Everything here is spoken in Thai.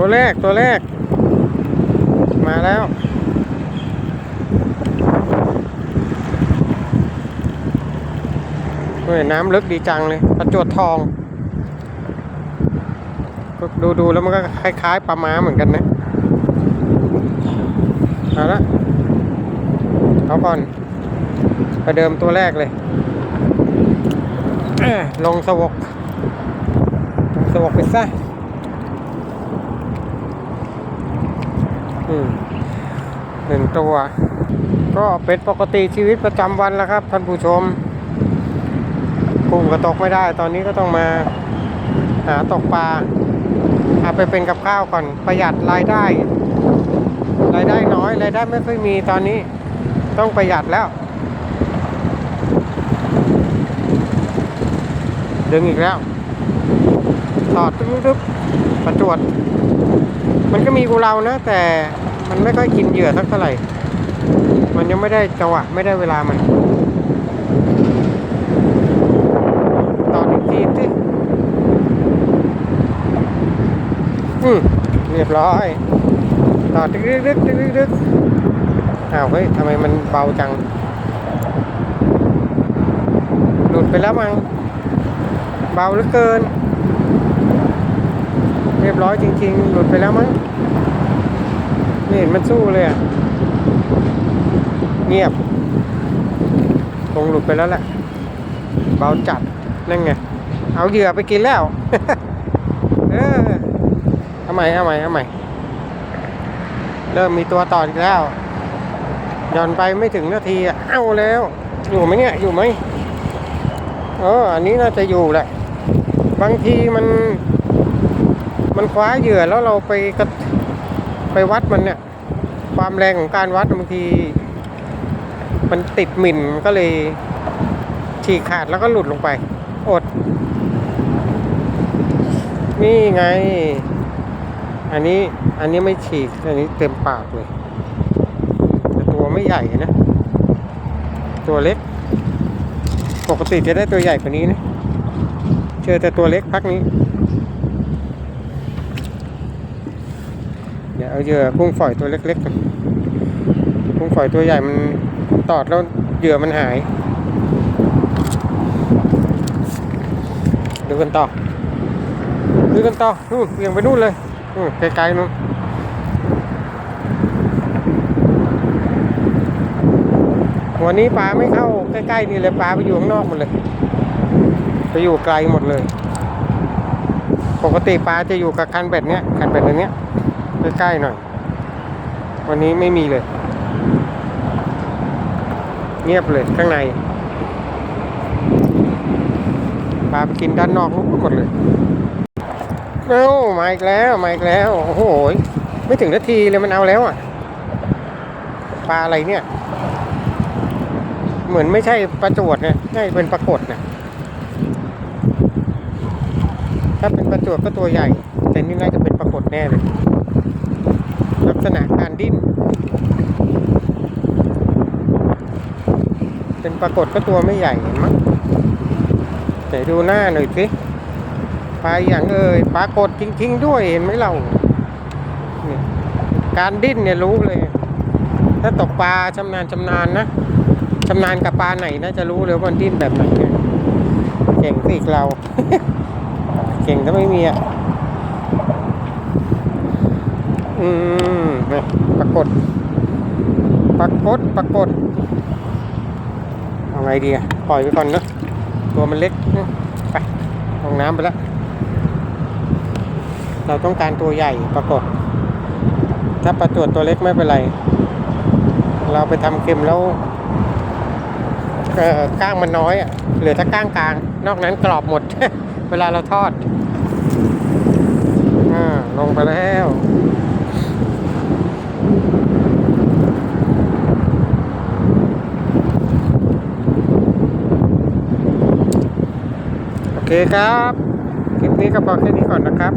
ัวแรกตัวแรก มาแล้ว เฮ้ยน้ำลึกดีจังเลย ประจวดทอง ดูดูแล้วมันก็คล้ายๆปลาม้าเหมือนกันนะเอาละเอาก่อนประเดิมตัวแรกเลยเอ้อลงสวกลงสวกไปซะ หนึ่งตัว ก็เป็นปกติชีวิตประจำวันแล้วครับท่านผู้ชมกุ้งก็ตกไม่ได้ ตอนนี้ก็ต้องมาหาตกปลาเอาไปเป็นกับข้าวก่อนประหยัดรายได้ รายได้น้อยรายได้ไม่ค่อยมีตอนนี้ต้องประหยัดแล้ว ดึงอีกแล้ว ตอดตึ๊บตึ๊บประจวด มันก็มีกูเรานะ แต่มันไม่ค่อยกินเหยื่อสักเท่าไหร่ มันยังไม่ได้จังหวะไม่ได้เวลามัน ตอดอีกทีสิอืมเรียบร้อยต่อดึกดึกดึกดึกดึกดึกอ้าวเฮ้ยทำไมมันเบาจัง หลุดไปแล้วมั้งเบาเหลือเกิน เรียบร้อยจริง ๆ หลุดไปแล้วมั้งไม่เห็นมันสู้เลยอะ เงียบ คงหลุดไปแล้วแหละ เบาจัด นั่นไง เอาเหยื่อไปกินแล้ว เออเอาใหม่เอาใหม่เอาใหม่ เริ่มมีตัวต่ออีกแล้วย่อนไปไม่ถึงนาทีอะเอาแล้ว อยู่ไหมเนี่ย อยู่ไหมเอออันนี้น่าจะอยู่แหละ บางทีมัน มันคว้าเหยื่อแล้วเราไปกไปวัดมันเนี่ย ความแรงของการวัดบางที มันติดหมิ่นก็เลยฉีกขาดแล้วก็หลุดลงไป อด นี่ไง อันนี้อันนี้ไม่ฉีก อันนี้เต็มปากเลย แต่ตัวไม่ใหญ่นะ ตัวเล็ก ปกติจะได้ตัวใหญ่กว่านี้นะ เจอแต่ตัวเล็กพักนี้ เดี๋ยวเอาเหยื่อกุ้งฝอยตัวเล็กๆกันกุ้งฝอยตัวใหญ่มันตอดแล้วเหยื่อมันหายดูกันต่อดูกันต่อนู่นเบี่ยงไปนู่นเลยนู่นไกลๆนู่นวันนี้ปลาไม่เข้าใกล้ๆนี่เลยปลาไปอยู่ข้างนอกหมดเลย ไปอยู่ไกลหมดเลย ปกติปลาจะอยู่กับคันเบ็ดเนี้ยคันเบ็ดอันเนี้ย ใกล้ๆหน่อย วันนี้ไม่มีเลย เงียบเลยข้างในปลาไปกินด้านนอกนู่นหมดเลยเอ้ามาอีกแล้วมาอีกแล้ว โอ้โหไม่ถึงนาทีเลยมันเอาแล้วอะปลาอะไรเนี่ย เหมือนไม่ใช่ปลาจวดนะใช่เป็นปลากดนะถ้าเป็นปลาจวดก็ตัวใหญ่ แต่นี่น่าจะเป็นปลากดแน่เลย ษณะการดิ้น เป็นปลากดก็ตัวไม่ใหญ่เห็นมั้ยไหนดูหน้าหน่อยสิปลาอย่างเอ่ยปลากดจริง ๆ ด้วยเห็นไหมเราการดิ้นเนี่ยรู้เลย ถ้าตกปลาชำนาญชำนาญนะชำนาญกับปลาไหนน่าจะรู้เลยว่ามันดิ้นแบบไหนเก่งก็อีกเรา เก่งถ้าไม่มีอะ อืม นี่ปรากฏปรากฏปรากฏเอาไงดีอะปล่อยไปก่อนเนอะตัวมันเล็กนะไปลงน้ำไปแล้ว เราต้องการตัวใหญ่ปรากฏ ถ้าปลาตรวจตัวเล็กไม่เป็นไร เราไปทำเค็มแล้วเอ่อก้างมันน้อยอะเหลือถ้าก้างกลาง นอกนั้นกรอบหมด เวลาเราทอดอ่าลงไปแล้ว เคครับ คลิปนี้ก็พอแค่นี้ก่อนนะครับ